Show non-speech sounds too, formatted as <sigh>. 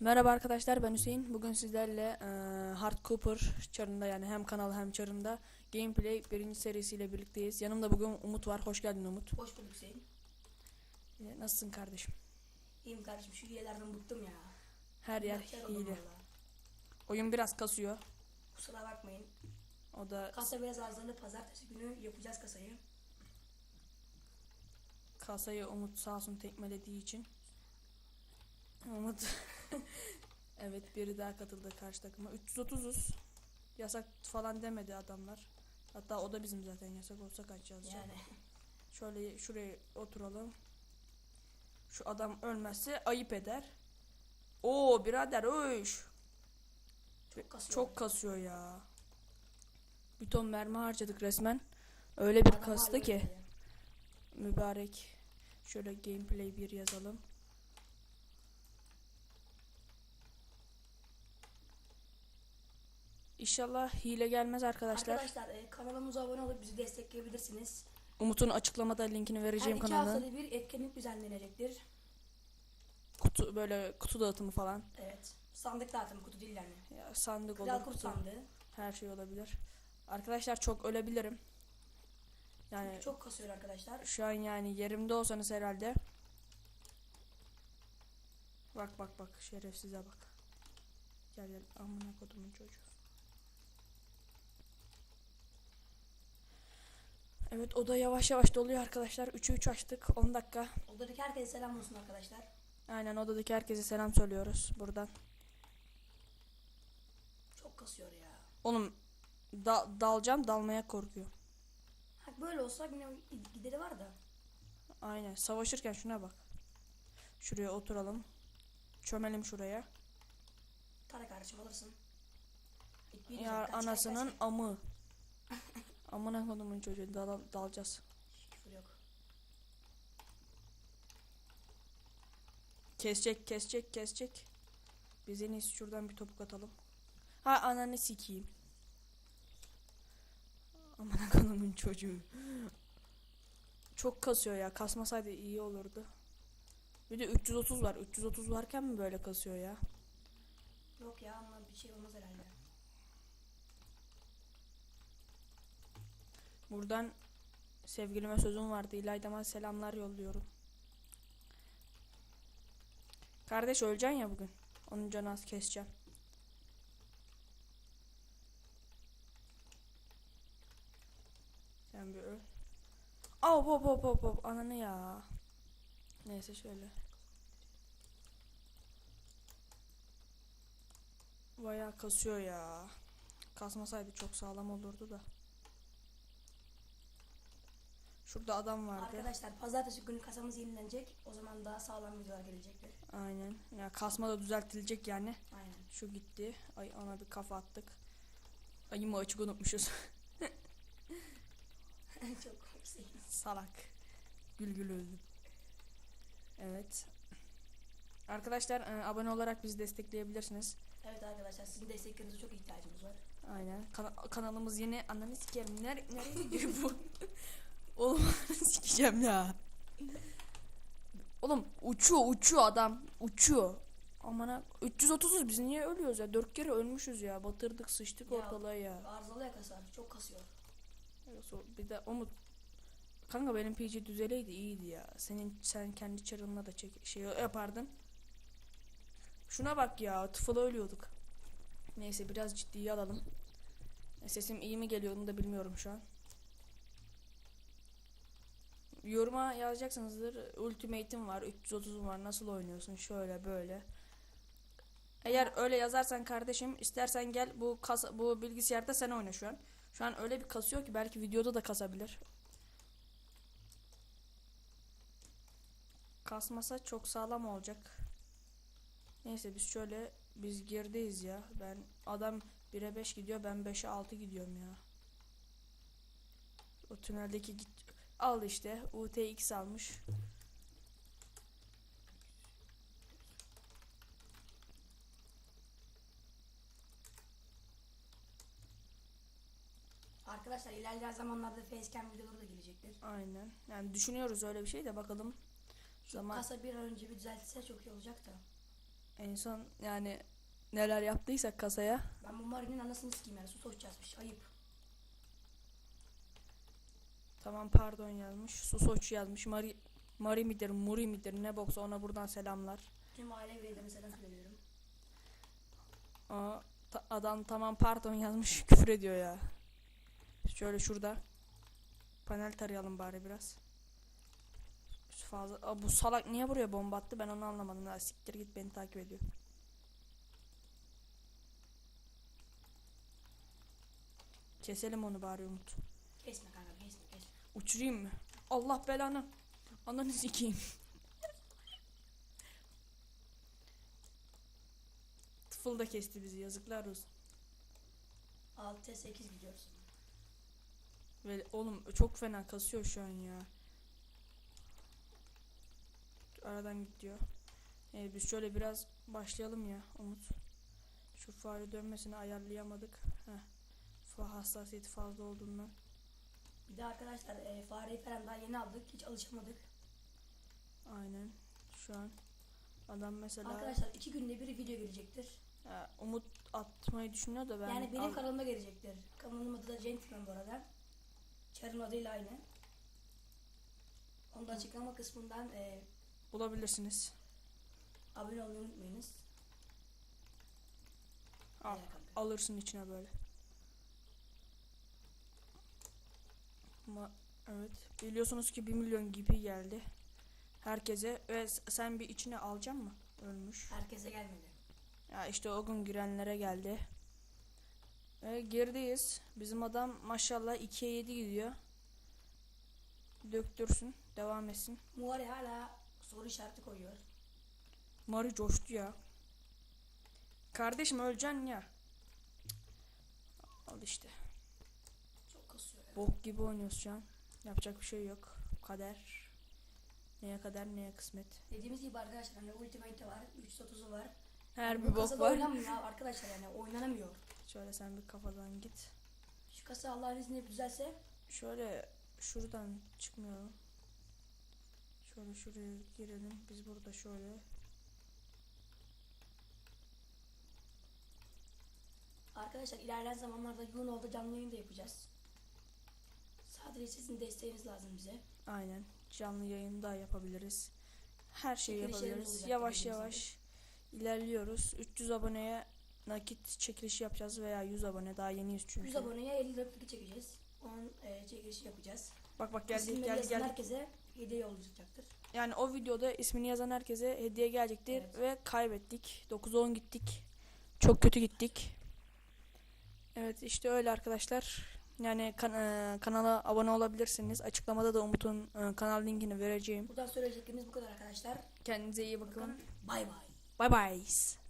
Merhaba arkadaşlar ben Hüseyin. Bugün sizlerle e, Hard Cooper çarında yani hem kanal hem çarında gameplay birinci serisiyle birlikteyiz. Yanımda bugün Umut var. Hoş geldin Umut. Hoş bulduk Hüseyin. E, nasılsın kardeşim? İyiyim kardeşim şu hilelerden bıktım ya. Her yer hile. Oyun biraz kasıyor. Kusura bakmayın. O da Kasa biraz arızalı pazartesi günü yapacağız kasayı. kasayı Umut sağ olsun tekmelediği için. Umut <laughs> Evet biri daha katıldı karşı takıma. 330'uz. Yasak falan demedi adamlar. Hatta o da bizim zaten yasak olsa kaçacağız. Yani Şöyle şuraya oturalım. Şu adam ölmezse ayıp eder. Oo birader öş. çok kasıyor. Çok kasıyor ya. Bir ton mermi harcadık resmen. Öyle bir Adam kastı ki. Mübarek. Şöyle gameplay bir yazalım. İnşallah hile gelmez arkadaşlar. Arkadaşlar e, kanalımıza abone olup bizi destekleyebilirsiniz. Umut'un açıklamada linkini Her vereceğim iki kanalın. haftada bir etkinlik düzenlenecektir. Kutu böyle kutu dağıtımı falan. Evet. Sandık dağıtımı kutu değil yani. Ya sandık Kral olur. kutu. sandığı. Her şey olabilir. Arkadaşlar çok ölebilirim. Yani Çok kasıyor arkadaşlar. şu an yani yerimde olsanız herhalde. Bak bak bak şerefsize bak. Gel gel amına kodumun çocuğu. Evet oda yavaş yavaş doluyor arkadaşlar. 3'ü 3 açtık. 10 dakika. Odadaki herkese selam olsun arkadaşlar. Aynen odadaki herkese selam söylüyoruz buradan. Çok kasıyor ya. Oğlum da, dalacağım dalmaya korkuyor. Ha, böyle olsa yine gideri var da. Aynen savaşırken şuna bak. Şuraya oturalım. Çömelim şuraya. Tara kardeşim alırsın. Ya anasının amı. Amına kodumun çocuğu dal dalacağız. Küfür yok. Kesecek kesecek kesecek. Biz en iyisi şuradan bir topuk atalım. Ha ananı sikeyim. Amına kodumun çocuğu. Çok kasıyor ya. Kasmasaydı iyi olurdu. Bir de 330 var. 330 varken mi böyle kasıyor ya? Yok ya ama bir şey olmaz herhalde. Buradan sevgilime sözüm vardı. İlayda'ma selamlar yolluyorum. Kardeş öleceksin ya bugün. Onun canı az keseceğim. Sen bir öl. Hop hop hop hop hop. Ananı ya. Neyse şöyle. Bayağı kasıyor ya. Kasmasaydı çok sağlam olurdu da. Şurada adam vardı. Arkadaşlar pazartesi günü kasamız yenilenecek. O zaman daha sağlam videolar gelecektir. Aynen. Ya kasma da düzeltilecek yani. Aynen. Şu gitti. Ay ona bir kafa attık. Ayımı açık unutmuşuz. <laughs> Çok komiksin. Salak. Gül gül öldüm. Evet. Arkadaşlar e, abone olarak bizi destekleyebilirsiniz. Evet arkadaşlar sizin desteklerinize çok ihtiyacımız var. Aynen. Kana- kanalımız yeni. Ananı sikerim. Nere nereye gidiyor bu? <laughs> Oğlum <laughs> sikeceğim ya. Oğlum uçuyor uçuyor adam. Uçuyor. Amana 330'uz biz niye ölüyoruz ya? Dört kere ölmüşüz ya. Batırdık sıçtık Ya. ortalığa ya. Arızalı ya kasa çok kasıyor. Bir de Umut Kanka benim PC düzeleydi iyiydi ya. Senin sen kendi çarınla da çek şey yapardın. Şuna bak ya tıfıla ölüyorduk. Neyse biraz ciddiye alalım. Sesim iyi mi geliyor onu da bilmiyorum şu an. Yoruma yazacaksınızdır. Ultimate'im var, 330'um var. Nasıl oynuyorsun? Şöyle böyle. Eğer öyle yazarsan kardeşim istersen gel bu kasa, bu bilgisayarda sen oyna şu an. Şu an öyle bir kasıyor ki belki videoda da kasabilir. Kasmasa çok sağlam olacak. Neyse biz şöyle biz girdeyiz ya. Ben adam 1'e 5 gidiyor ben 5'e 6 gidiyorum ya. O tüneldeki git al işte UTX almış. Arkadaşlar ilerleyen zamanlarda facecam videoları da gelecektir. Aynen. Yani düşünüyoruz öyle bir şey de bakalım. Şu Zaman kasa bir an önce bir düzeltse çok iyi olacak da. En son yani neler yaptıysak kasaya. Ben bu Mari'nin anasını sikeyim yani. Su soğuk yazmış. Ayıp. Tamam pardon yazmış. Susoç yazmış. Mari, Mari midir, Muri midir ne boksa ona buradan selamlar. Tüm aile bireylerine selam söylüyorum. Aa, ta- adam tamam pardon yazmış <laughs> küfür ediyor ya. Şöyle şurada. Panel tarayalım bari biraz. Fazla. Aa, bu salak niye buraya bomba attı ben onu anlamadım. Ya, siktir git beni takip ediyor. Keselim onu bari Umut. Kesme. Uçurayım mı? Allah belanı. Ananı sikeyim. Tıfıl da kesti bizi yazıklar olsun. 6'ya 8 gidiyorsun. Ve oğlum çok fena kasıyor şu an ya. Aradan gidiyor. Evet biz şöyle biraz başlayalım ya Umut. Şu fare dönmesini ayarlayamadık. Heh. Hassasiyeti fazla olduğundan. Bir de arkadaşlar e, fareyi falan daha yeni aldık. Hiç alışamadık. Aynen. Şu an adam mesela Arkadaşlar 2 günde bir video gelecektir. Ya, Umut atmayı düşünüyor da ben yani benim al- kanalıma gelecektir. Kanalımın adı da Gentleman bu arada. Çarın adıyla aynı. Onu da açıklama kısmından e, bulabilirsiniz. abone olmayı unutmayınız. Al, alırsın içine böyle. Ama evet biliyorsunuz ki 1 milyon gibi geldi. Herkese ve sen bir içine alacaksın mı? Ölmüş. Herkese gelmedi. Ya işte o gün girenlere geldi. Ve gerideyiz. Bizim adam maşallah 2'ye 7 gidiyor. Döktürsün. Devam etsin. Muhari hala soru işareti koyuyor. Mari coştu ya. Kardeşim öleceksin ya. Al işte. Bok gibi oynuyoruz şu an. Yapacak bir şey yok. Kader. Neye kader neye kısmet. Dediğimiz gibi arkadaşlar hani Ultimate var, 330'u var. Her bir bok var. oynanmıyor arkadaşlar yani oynanamıyor. Şöyle sen bir kafadan git. Şu kasa Allah'ın izniyle bir düzelse Şöyle şuradan çıkmayalım. Şöyle şuraya girelim. Biz burada şöyle. Arkadaşlar ilerleyen zamanlarda Yuno'da canlı yayın da yapacağız. Sadece sizin desteğiniz lazım bize. Aynen. Canlı yayında yapabiliriz. Her şeyi Çekilişlerimiz yapabiliriz. olacak Yavaş dediğimiz yavaş ilerliyoruz. 300 aboneye nakit çekilişi yapacağız veya 100 abone daha yeniyiz çünkü. 100 aboneye 50 liralık çekeceğiz. Onun e, çekilişi yapacağız. Bak bak geldi İsimleri geldi yazan geldi. herkese hediye yollayacaktır. Yani o videoda ismini yazan herkese hediye gelecektir Evet. ve kaybettik. 9'a 10 gittik. Çok kötü gittik. Evet işte öyle arkadaşlar. Yani kan- e, kanala abone olabilirsiniz. Açıklamada da Umut'un e, kanal linkini vereceğim. Buradan söyleyeceklerimiz bu kadar arkadaşlar. Kendinize iyi bakın. Bay bay. Bye bye.